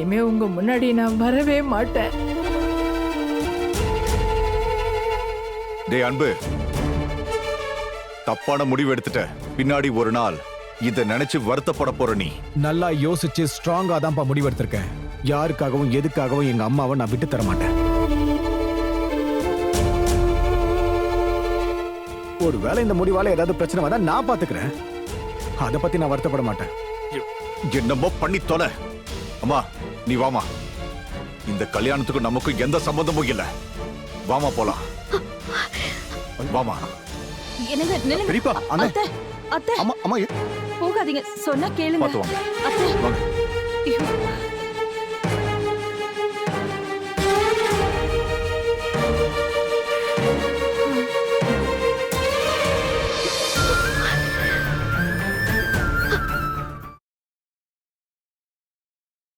இனிமே உங்க முன்னாடி நான் வரவே மாட்டேன். டேய் அன்பு. தப்பான முடிவு எடுத்துட்ட. பின்னாடி ஒரு நாள் இத நினைச்சு வருத்தப்பட போற நீ. நல்லா யோசிச்சு ஸ்ட்ராங்கா தான்ப்பா முடிவெடுத்திருக்கேன். யாருக்காகவும் எதுக்காகவும் எங்க அம்மாவை நான் விட்டு தர மாட்டேன். ஒருவேளை இந்த முடிவால ஏதாவது பிரச்சனை வந்தா நான் பாத்துக்கிறேன். அதை பத்தி நான் வருத்தப்பட மாட்டேன். என்னமோ பண்ணி தொலை. அம்மா நீ வாமா. இந்த கல்யாணத்துக்கும் நமக்கும் எந்த சம்பந்தமும் இல்ல. வாமா போலாம். வாமா. என்னங்க நில்லுங்க. பெரியப்பா, அண்ணே. அத்தை அத்தை. அம்மா அம்மா போகாதீங்க சொன்னா கேளுங்க. பார்த்து வாங்க. அத்தை. வாங்க.